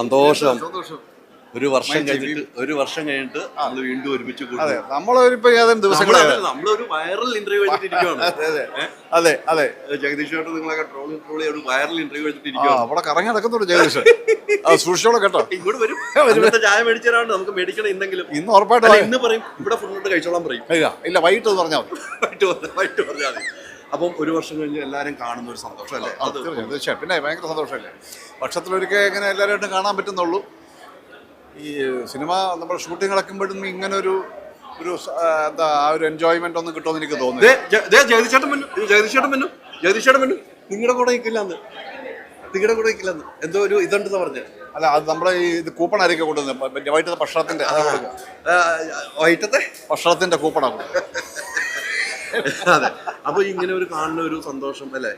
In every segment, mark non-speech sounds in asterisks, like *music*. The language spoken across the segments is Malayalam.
സന്തോഷം. ഒരു വർഷം കഴിഞ്ഞിട്ട് ഒരു വർഷം കഴിഞ്ഞിട്ട് നമ്മൾ വീണ്ടും ഒരുമിച്ച് അതെ ഏതാനും നമ്മളൊരു വൈറൽ ഇന്റർവ്യൂ എടുത്തിരിക്കുകയാണ് *laughs* അതെ അതെ. അതെ ജഗദീഷ് ചേട്ടൻ നിങ്ങളൊക്കെ ട്രോളി ട്രോളി ഒരു വൈറൽ ഇന്റർവ്യൂ എടുത്തിരിക്കുകയാണ് അവിടെ കറങ്ങി നടക്കുന്നുണ്ട് ജഗദീഷ്. സൂക്ഷിച്ചോളെ കേട്ടോ. ഇങ്ങോട്ട് വരും. *laughs* ചായ മേടിച്ചാണ്ട് നമുക്ക് മേടിക്കണം എന്തെങ്കിലും ഇന്ന് ഉറപ്പായിട്ട് ഇന്ന് പറയും ഇവിടെ ഫുഡ് കഴിച്ചോളാൻ പറയും. ഇല്ല വൈകിട്ട് പറഞ്ഞാൽ മതി. വൈകിട്ട് വൈകിട്ട് പറഞ്ഞാൽ മതി. അപ്പം ഒരു വർഷം കഴിഞ്ഞ് എല്ലാവരും കാണുന്ന ഒരു സന്തോഷം അല്ലേ അത് തീർച്ചയായും പിന്നെ ഭയങ്കര സന്തോഷമല്ലേ? വർഷത്തിലൊരിക്കൽ ഇങ്ങനെ എല്ലാവരുമായിട്ടും കാണാൻ പറ്റുന്നുള്ളൂ. ഈ സിനിമ നമ്മൾ ഷൂട്ടിംഗ് നടക്കുമ്പോഴും ഇങ്ങനെ ഒരു ഒരു എന്താ ആ ഒരു എൻജോയ്മെന്റ് ഒന്നും കിട്ടുമെന്ന് എനിക്ക് തോന്നുന്നു ദേ, ജ- ദേ, ജഗദീഷ് ചേട്ടൻ വന്നു. ഇത് ജഗദീഷ് ചേട്ടൻ വന്നു. ജഗദീഷ് ചേട്ടൻ വന്നു. നിങ്ങളുടെ കൂടെ നിൽക്കില്ലെന്ന്. നിങ്ങളുടെ കൂടെ നിൽക്കില്ലെന്ന്. എന്തോ ഒരു ഇതുണ്ടെന്ന് പറഞ്ഞ്. അല്ല അത് നമ്മളെ ഈ ഇത് കൂപ്പൺ ആയിരിക്കും കൊടുക്കുന്നത് വൈറ്റത്തെ വൈകിട്ടത്തെ ഭക്ഷണത്തിന്റെ വൈകിട്ടത്തെ? ഭക്ഷണത്തിന്റെ കൂപ്പണാണ്. അതെ. അപ്പോൾ ഇങ്ങനെ ഒരു കാണുന്ന ഒരു സന്തോഷം അല്ലേ?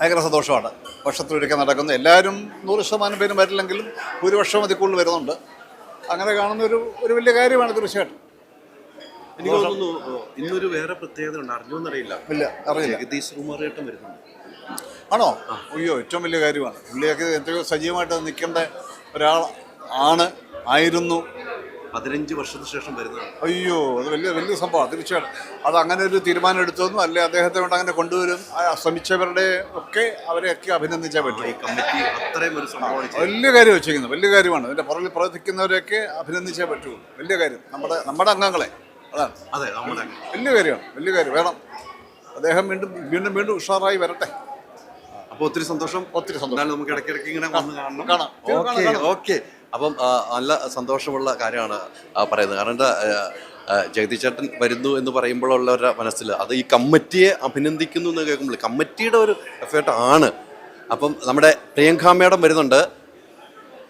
ഭയങ്കര സന്തോഷമാണ്. വർഷത്തിലൊരിക്കൽ നടക്കുന്നു. എല്ലാവരും നൂറ് ശതമാനം പേരും വരില്ലെങ്കിലും ഭൂരിപക്ഷം അതിൽ കൂടുതൽ വരുന്നുണ്ട്. അങ്ങനെ കാണുന്ന ഒരു ഒരു വലിയ കാര്യമാണ് തീർച്ചയായിട്ടും. എനിക്ക് തോന്നുന്നു ഇന്നൊരു വേറെ പ്രത്യേകത ഉണ്ട്. അറിഞ്ഞോന്നറിയില്ല ഇല്ല അറിയില്ല. ജഗദീഷ് കുമാറേട്ടം വരുന്നുണ്ട്. ആണോ? അയ്യോ ഏറ്റവും വലിയ കാര്യമാണ്. പുള്ളിയൊക്കെ എത്രയോ സജീവമായിട്ട് നിൽക്കേണ്ട ഒരാൾ ആണ് ആയിരുന്നു. പതിനഞ്ച് വർഷത്തിന് ശേഷം വരുന്നതാണ് അയ്യോ അത് വലിയ വലിയ സംഭവമാണ് തീർച്ചയായിട്ടും അത് അങ്ങനെ ഒരു തീരുമാനം എടുത്തതെന്നും അല്ലെ അദ്ദേഹത്തെ കൊണ്ട് അങ്ങനെ കൊണ്ടുവരും. ശ്രമിച്ചവരുടെ ഒക്കെ അവരെയൊക്കെ അഭിനന്ദിച്ചാൽ പറ്റും. ഈ കമ്മിറ്റി അത്രയും ഒരു സംഭവമാണ് ചെയ്തത്. വലിയ കാര്യം വെച്ചിരിക്കുന്നത്. വലിയ കാര്യമാണ്. അതിന്റെ പുറകിൽ പ്രവർത്തിക്കുന്നവരെയൊക്കെ അഭിനന്ദിച്ചേ പറ്റുള്ളൂ വലിയ കാര്യം. നമ്മുടെ നമ്മുടെ അംഗങ്ങളെ. അതാണ്. അതെ നമ്മുടെ വലിയ കാര്യമാണ്. വലിയ കാര്യം. വേണം. അദ്ദേഹം വീണ്ടും വീണ്ടും വീണ്ടും ഉഷാറായി വരട്ടെ. അപ്പൊ ഒത്തിരി സന്തോഷം. ഒത്തിരി സന്തോഷം. നമുക്ക് ഇടയ്ക്കിടയ്ക്ക് ഇങ്ങനെ വന്ന് കാണണം. കാണാം. ഓക്കെ ഓക്കെ അപ്പം നല്ല സന്തോഷമുള്ള കാര്യമാണ് പറയുന്നത്. കാരണം എന്താ ആ, ആ, ചേട്ടൻ വരുന്നു എന്ന് പറയുമ്പോഴുള്ളവരുടെ മനസ്സിൽ അത് ഈ കമ്മിറ്റിയെ അഭിനന്ദിക്കുന്നു എന്ന് കേൾക്കുമ്പോൾ കമ്മിറ്റിയുടെ ഒരു എഫേർട്ട് ആണ്. അപ്പം നമ്മുടെ പ്രിയങ്ക മേഡം വരുന്നുണ്ട്.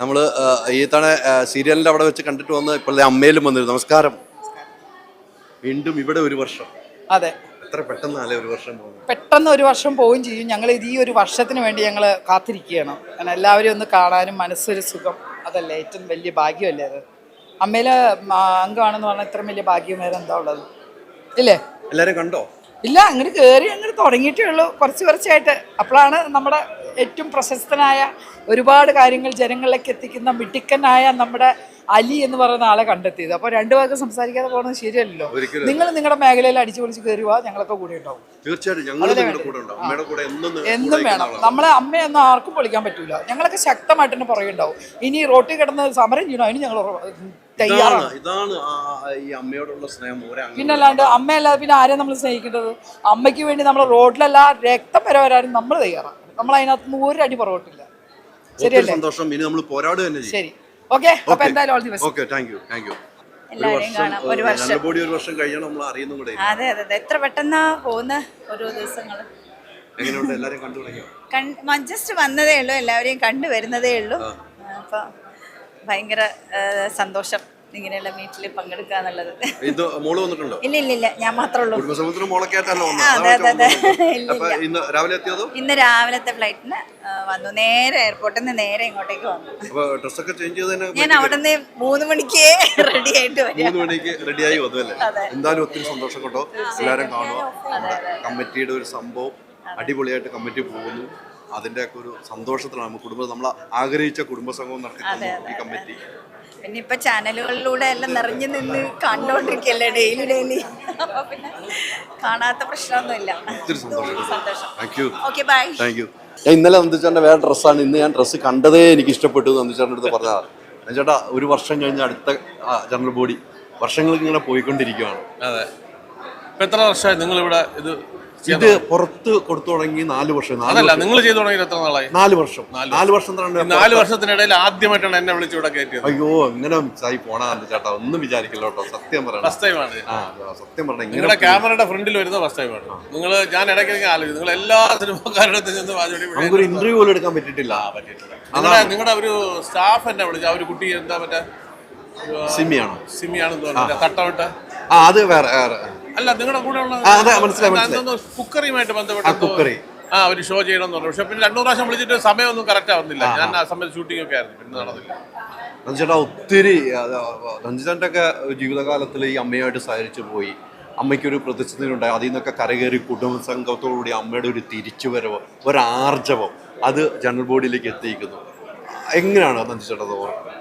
നമ്മൾ ഈ തവണ സീരിയലിന്റെ അവിടെ വെച്ച് കണ്ടിട്ട് വന്ന് ഇപ്പോഴത്തെ അമ്മയിലും വന്നിരുന്നു. നമസ്കാരം. വീണ്ടും ഇവിടെ ഒരു വർഷം. അതെ. എത്ര പെട്ടെന്നല്ലേ ഒരു വർഷം പെട്ടെന്ന് ഒരു വർഷം പോവുകയും ചെയ്യും. ഞങ്ങൾ ഇത് ഈ ഒരു വർഷത്തിന് വേണ്ടി ഞങ്ങൾ കാത്തിരിക്കുകയാണ്. കാരണം എല്ലാവരെയും ഒന്ന് കാണാനും മനസ്സൊരു സുഖം. അതല്ലേ ഏറ്റവും വലിയ ഭാഗ്യമല്ലേ അത്? അമ്മയിലെ അംഗമാണെന്ന് പറഞ്ഞാൽ ഇത്രയും വലിയ ഭാഗ്യം വേറെ എന്താ ഉള്ളത്? ഇല്ലേ? എല്ലാവരും കണ്ടോ? ഇല്ല അങ്ങനെ കയറി അങ്ങനെ തുടങ്ങിയിട്ടേ ഉള്ളൂ. കുറച്ച് കുറച്ചായിട്ട്. അപ്പോഴാണ് നമ്മുടെ ഏറ്റവും പ്രശസ്തനായ ഒരുപാട് കാര്യങ്ങൾ ജനങ്ങളിലേക്ക് എത്തിക്കുന്ന മിടുക്കനായ നമ്മുടെ അലി എന്ന് പറയുന്ന ആളെ കണ്ടെത്തിയത്. അപ്പോൾ രണ്ടു പേർക്ക് സംസാരിക്കാതെ പോകുന്നത് ശരിയല്ലല്ലോ? നിങ്ങൾ നിങ്ങളുടെ മേഖലയിൽ അടിച്ചു പൊളിച്ച് കയറുക ഞങ്ങളൊക്കെ കൂടെ ഉണ്ടാവും. തീർച്ചയായിട്ടും എന്നും വേണം. നമ്മളെ അമ്മയൊന്നും ആർക്കും പൊളിക്കാൻ പറ്റൂല. ഞങ്ങളൊക്കെ ശക്തമായിട്ട് തന്നെ പുറകെ ഉണ്ടാവും. ഇനി റോട്ടിൽ കിടന്ന് സമരം ചെയ്യണം? അതിന് ഞങ്ങൾ തയ്യാറാണ്. ഇതാണ് ഈ അമ്മയോടുള്ള സ്നേഹം. ഒരേ അങ്ങനെ പിന്നെ അല്ലാണ്ട് അമ്മയല്ലാതെ പിന്നെ ആരെയും നമ്മൾ സ്നേഹിക്കേണ്ടത്? അമ്മയ്ക്ക് വേണ്ടി നമ്മൾ റോഡിലല്ല രക്തം വരെ വരാനും നമ്മൾ തയ്യാറാണ്. നമ്മൾ അതിനകത്ത് നിന്ന് ഒരു അടി പുറകോട്ടില്ല ശരിയല്ലേ? സന്തോഷം. ഇനി നമ്മൾ പോരാട് തന്നെ ചെയ്യും. ശരി. ഓക്കെ അപ്പൊ എന്തായാലും all the best okay thank you thank you ഒരു എല്ലാവരെയും വർഷം കാണാം. ഒരു വർഷം. ബോഡി ഒരു വർഷം കഴിഞ്ഞാൽ നമ്മൾ അറിയുന്നും കൂടെ. ഇല്ല. അതെ അതെ അതെ. എത്ര പെട്ടെന്നാ പോകുന്ന ഓരോ ദിവസങ്ങൾ ജസ്റ്റ് വന്നതേ ഉള്ളൂ. എല്ലാവരെയും കണ്ടു വരുന്നതേ ഉള്ളൂ. അപ്പൊ ഭയങ്കര സന്തോഷം. ഇങ്ങനെയുള്ള മീറ്റിൽ പങ്കെടുക്കുക എന്നുള്ളത് ഇത് മോൾ വന്നിട്ടുണ്ടോ? ഇല്ല ഇല്ല ഇല്ല. ഞാൻ മാത്രമേ ഉള്ളൂ. കുടുംബസമൂഹത്തിന് മോളൊക്കെ ആയിട്ടല്ലോ അതെ, അതെ, അതെ. ഇല്ല. ഇന്ന് രാവിലെ എത്തിയതോ? ഇന്ന് രാവിലത്തെ ഫ്ലൈറ്റിന് വന്നു. നേരെ എയർപോർട്ടിൽ നിന്ന് നേരെ ഇങ്ങോട്ടേക്ക് വന്നു. അപ്പൊ ഡ്രസ്സൊക്കെ ചേഞ്ച് ചെയ്ത് ഞാൻ അവിടെ നിന്ന് മൂന്ന് മണിക്കേ റെഡി ആയിട്ട് വരിക മൂന്ന് മണിക്ക് *laughs* റെഡിയായി വന്നു അല്ലേ? എന്തായാലും ഒത്തിരി സന്തോഷം കേട്ടോ. എല്ലാവരും കാണുക. കമ്മിറ്റിയുടെ ഒരു സംഭവം അടിപൊളിയായിട്ട് കമ്മിറ്റി പോകുന്നു. അതിന്റെ ഒക്കെ ഒരു സന്തോഷത്തിലാണ്. നമ്മൾ കുടുംബം നമ്മൾ ആഗ്രഹിച്ച കുടുംബസംഗമം നടത്തി ഈ കമ്മിറ്റി. പിന്നെ ഇപ്പൊ ചാനലുകളിലൂടെ എല്ലാം നിറഞ്ഞു നിന്ന് കണ്ടോണ്ടിരിക്കല്ലേ ഡെയിലി ഡെയിലി അപ്പൊ പിന്നെ കാണാത്ത പ്രശ്നമൊന്നുമില്ല. സന്തോഷം. ഓക്കെ ബൈ താങ്ക് യു ഞാൻ ഇന്നലെ നന്ദിച്ചേട്ടന്റെ വേറെ ഡ്രസ്സാണ്. ഇന്ന് ഞാൻ ഡ്രസ്സ് കണ്ടതേ എനിക്ക് ഇഷ്ടപ്പെട്ടു നന്ദിച്ചേട്ടന്റെ അടുത്ത് പറഞ്ഞതാണ് ചേട്ടാ ഒരു വർഷം കഴിഞ്ഞ അടുത്ത ജനറൽ ബോഡി വർഷങ്ങൾക്ക് ഇങ്ങനെ പോയിക്കൊണ്ടിരിക്കുകയാണ് അതെ. ഇപ്പം എത്ര വർഷമായി നിങ്ങളിവിടെ ഇത് ഇത് പുറത്ത് കൊടുത്തു തുടങ്ങി നാല് വർഷം. അതല്ല നിങ്ങൾ ചെയ്തു തുടങ്ങി എത്ര നാളായി? നാല് വർഷം. നാല് വർഷം. നാല് വർഷത്തിനിടയിൽ ആദ്യമായിട്ടാണ് എന്നെ വിളിച്ചു ഇവിടെ കയറ്റിയത്. അയ്യോ ഇങ്ങനെ മിസ്സായി പോണാ ചേട്ടാ ഒന്നും വിചാരിക്കില്ല കേട്ടോ സത്യം പറയണം. ഫസ്റ്റ് ടൈമാണ് സത്യം പറഞ്ഞ നിങ്ങളുടെ ക്യാമറയുടെ ഫ്രണ്ടിൽ വരുന്ന ഫസ്റ്റ് ടൈമാണ് നിങ്ങൾ ഞാൻ ഇടയ്ക്കിടയ്ക്ക് ആലോചിക്കും നിങ്ങൾ എല്ലാ സിനിമക്കാരുടെ വാചോടി നമുക്കൊരു ഇന്റർവ്യൂ പോലും എടുക്കാൻ പറ്റിയിട്ടില്ല. നിങ്ങളുടെ നിങ്ങളുടെ ഒരു സ്റ്റാഫ് എന്നെ വിളിച്ചു ആ ഒരു കുട്ടി എന്താ മറ്റേ? സിമിയാണോ? സിമിയാണെന്ന് തോന്നുന്നു. തട്ടമിട്ട് ആ അത് വേറെ വേറെ. അല്ല നിങ്ങളുടെ കൂടെ ഉള്ള. കുക്കറിയുമായിട്ട് കുക്കറി. ആ ഒരു ഷോ ചെയ്യണം പറഞ്ഞു. പക്ഷെ പിന്നെ രണ്ടു പ്രാവശ്യം വിളിച്ചിട്ട് സമയമൊന്നും കറക്റ്റ് ആവുന്നില്ല. ഞാൻ ആ സമയത്ത് ഷൂട്ടിംഗ് ഒക്കെ ആയിരുന്നു പിന്നെ നടന്നില്ല. ചേട്ടാ ഒത്തിരി രഞ്ജിതന്റെ ഒക്കെ ജീവിതകാലത്തിൽ ഈ അമ്മയായിട്ട് സഹരിച്ചു പോയി. അമ്മയ്ക്കൊരു പ്രതിസന്ധി ഉണ്ടായി അതിൽ നിന്നൊക്കെ കരകയറി കുടുംബ സംഘത്തോടുകൂടി അമ്മയുടെ ഒരു തിരിച്ചുവരവ് ഒരാർജവം അത് ജനറൽ ബോഡിയിലേക്ക് എത്തിയിരിക്കുന്നു. എങ്ങനെയാണ് നന്ദിച്ചേട്ടൻ ഓർക്കുന്നത്?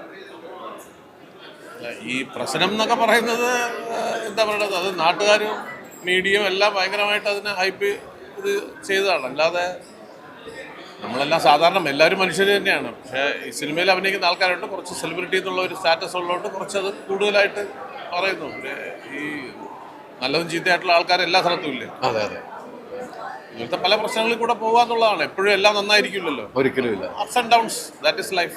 ഈ പ്രശ്നം എന്നൊക്കെ പറയുന്നത് എന്താ പറയുന്നത് അത് നാട്ടുകാരും മീഡിയയും എല്ലാം ഭയങ്കരമായിട്ട് അതിനെ ഹൈപ്പ് ഇത് ചെയ്തതാണ്. അല്ലാതെ നമ്മളെല്ലാം സാധാരണ എല്ലാവരും മനുഷ്യർ തന്നെയാണ്. പക്ഷേ ഈ സിനിമയിൽ അഭിനയിക്കുന്ന ആൾക്കാരുണ്ട്. കുറച്ച് സെലിബ്രിറ്റി എന്നുള്ള ഒരു സ്റ്റാറ്റസ് ഉള്ളതുകൊണ്ട് കുറച്ചത് കൂടുതലായിട്ട് പറയുന്നു. ഈ നല്ലതും ചീത്തയായിട്ടുള്ള ആൾക്കാർ എല്ലാ സ്ഥലത്തും ഇല്ലേ? അതെ അതെ. ഇങ്ങനത്തെ പല പ്രശ്നങ്ങളിൽ കൂടെ പോകാന്നുള്ളതാണ് എപ്പോഴും എല്ലാം നന്നായിരിക്കില്ലല്ലോ. ഒരിക്കലും ഇല്ല. Ups and downs that is life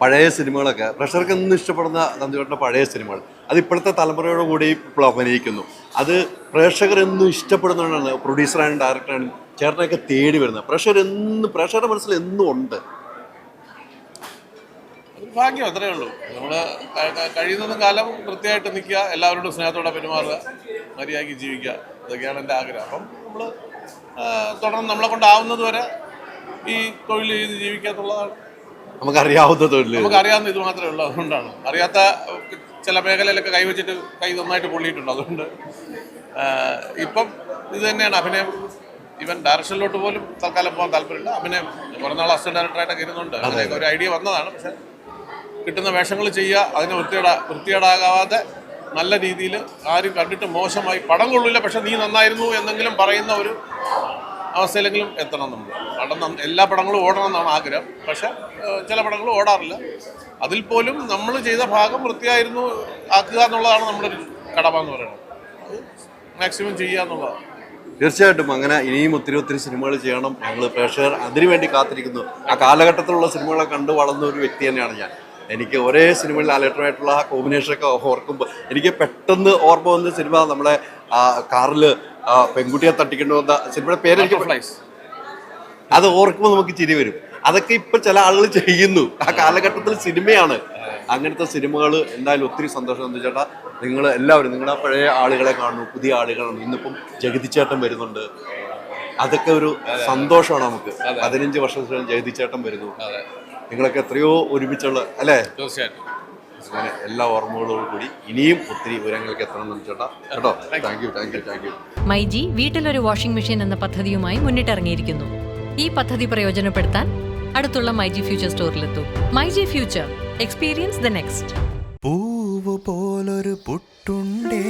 പഴയ സിനിമകളൊക്കെ പ്രഷർക്ക് ഇഷ്ടപ്പെടുന്ന നന്ദികേട്ടന്റെ പഴയ സിനിമകൾ. അത് ഇപ്പോഴത്തെ തലമുറയോട് കൂടി ഇപ്പോൾ അഭിനയിക്കുന്നു. അത് പ്രേക്ഷകർ എന്നും ഇഷ്ടപ്പെടുന്നതാണ് പ്രൊഡ്യൂസറായും ഡയറക്ടറായും ചേട്ടനൊക്കെ തേടി വരുന്നത്. പ്രഷർ എന്നും പ്രേക്ഷകരുടെ മനസ്സിൽ എന്നും ഉണ്ട്. ഭാഗ്യം അത്രേ ഉള്ളൂ. നമ്മൾ കഴിയുന്നതും കാലം വൃത്തിയായിട്ട് നിൽക്കുക എല്ലാവരോടും സ്നേഹത്തോടെ പെരുമാറുക മര്യാദയ്ക്ക് ജീവിക്കുക ഇതൊക്കെയാണ് എന്റെ ആഗ്രഹം. അപ്പം നമ്മൾ തുടർന്ന് നമ്മളെ കൊണ്ടാവുന്നത് വരെ ഈ തൊഴിൽ ചെയ്ത് ജീവിക്കുക എന്നുള്ളതാണ് നമുക്കറിയാവുന്ന തൊഴിൽ നമുക്ക് അറിയാവുന്ന ഇത് മാത്രമേ ഉള്ളൂ അതുകൊണ്ടാണ്. അറിയാത്ത ചില മേഖലയിലൊക്കെ കൈവച്ചിട്ട് കൈ നന്നായിട്ട് പൊള്ളിയിട്ടുണ്ട് അതുകൊണ്ട് ഇപ്പം ഇത് തന്നെയാണ് അഭിനയം. ഇവൻ ഡയറക്ഷനിലോട്ട് പോലും തൽക്കാലം പോകാൻ താല്പര്യമില്ല. അഭിനയം കുറേ നാൾ അസിസ്റ്റന്റ് ഡയറക്ടറായിട്ടൊക്കെ ഇരുന്നുണ്ട് അങ്ങനെയൊക്കെ ഒരു ഐഡിയ വന്നതാണ്. പക്ഷെ കിട്ടുന്ന വേഷങ്ങൾ ചെയ്യുക അതിന് വൃത്തിയേടാ വൃത്തിയേടാകാതെ നല്ല രീതിയിൽ ആരും കണ്ടിട്ട് മോശമായി പടം കൊള്ളില്ല പക്ഷെ നീ നന്നായിരുന്നു എന്നെങ്കിലും പറയുന്ന ഒരു അവസ്ഥയിലെങ്കിലും എത്തണം നമ്മൾ പടം എല്ലാ പടങ്ങളും ഓടണം എന്നാണ് ആഗ്രഹം. പക്ഷെ ചില പടങ്ങൾ ഓടാറില്ല. അതിൽ പോലും നമ്മൾ ചെയ്ത ഭാഗം വൃത്തിയായിരുന്നു ആക്കുക എന്നുള്ളതാണ് നമ്മുടെ ഒരു കടമ എന്ന് പറയുന്നത്. മാക്സിമം ചെയ്യുക എന്നുള്ളതാണ്. തീർച്ചയായിട്ടും അങ്ങനെ ഇനിയും ഒത്തിരി ഒത്തിരി സിനിമകൾ ചെയ്യണം. ഞങ്ങൾ പ്രേക്ഷകർ അതിനു വേണ്ടി കാത്തിരിക്കുന്നു. ആ കാലഘട്ടത്തിലുള്ള സിനിമകളെ കണ്ടു വളർന്ന ഒരു വ്യക്തി തന്നെയാണ് ഞാൻ. എനിക്ക് ഒരേ സിനിമയിൽ ലാലേട്ടനായിട്ടുള്ള ആ കോമ്പിനേഷനൊക്കെ ഓർക്കുമ്പോൾ എനിക്ക് പെട്ടെന്ന് ഓർമ്മ വന്ന സിനിമ നമ്മളെ കാറിൽ പെൺകുട്ടിയെ തട്ടിക്കൊണ്ട് വന്ന സിനിമയുടെ പേര് അത് ഓർക്കുമ്പോൾ നമുക്ക് ചിരി വരും. അതൊക്കെ ഇപ്പൊ ചില ആളുകൾ ചെയ്യുന്നു. ആ കാലഘട്ടത്തിൽ സിനിമയാണ്. അങ്ങനത്തെ സിനിമകൾ എന്തായാലും ഒത്തിരി സന്തോഷം എന്ന് ചേട്ടാ. നിങ്ങൾ എല്ലാവരും നിങ്ങളുടെ പഴയ ആളുകളെ കാണുന്നു പുതിയ ആളുകളാണ് ഇന്നിപ്പം ജഗതി ചേട്ടൻ വരുന്നുണ്ട്. അതൊക്കെ ഒരു സന്തോഷമാണ് നമുക്ക്. പതിനഞ്ച് വർഷത്തിന് ജഗതി ചേട്ടൻ വരുന്നു. നിങ്ങളൊക്കെ എത്രയോ ഒരുമിച്ചുള്ള അല്ലേ? തീർച്ചയായിട്ടും. അങ്ങനെ എല്ലാ ഓർമ്മകളോടും കൂടി ഇനിയും ഒത്തിരി ഉയരങ്ങൾക്ക് എത്തണം എന്ന് ചേട്ടാ. കേട്ടോ? Thank you thank you thank you myG വീട്ടിലൊരു വാഷിംഗ് മെഷീൻ എന്ന പദ്ധതിയുമായി മുന്നിട്ടിറങ്ങിയിരിക്കുന്നു. ഈ പദ്ധതി പ്രയോജനപ്പെടുത്താൻ അടുത്തുള്ള myG future സ്റ്റോറിലെത്തൂ myG future experience the next പൂവ് പോലൊരു പുട്ടുണ്ടേ.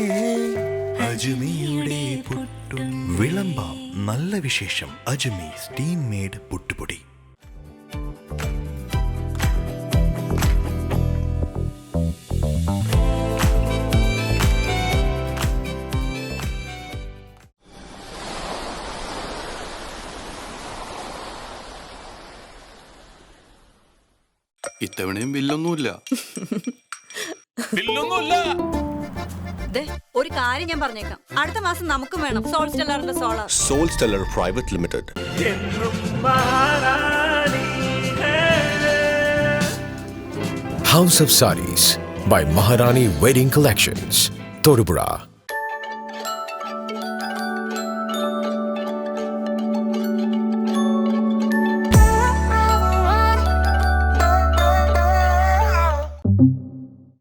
അജുമിയുടെ പുട്ടും. വിളമ്പാം നല്ല വിശേഷം. അജുമി സ്റ്റീം മേഡ് പുട്ടുപൊടി. ഇത്തവണയും ബില്ലൊന്നുമില്ല. ദേ, ഒരു കാര്യം ഞാൻ പറഞ്ഞേക്കാം. അടുത്ത മാസം നമുക്കും വേണം. Soul സ്റ്റെല്ലറിന്റെ solar. Sol Stellar private limited. House of Saris by Maharani Wedding Collections, Torupura.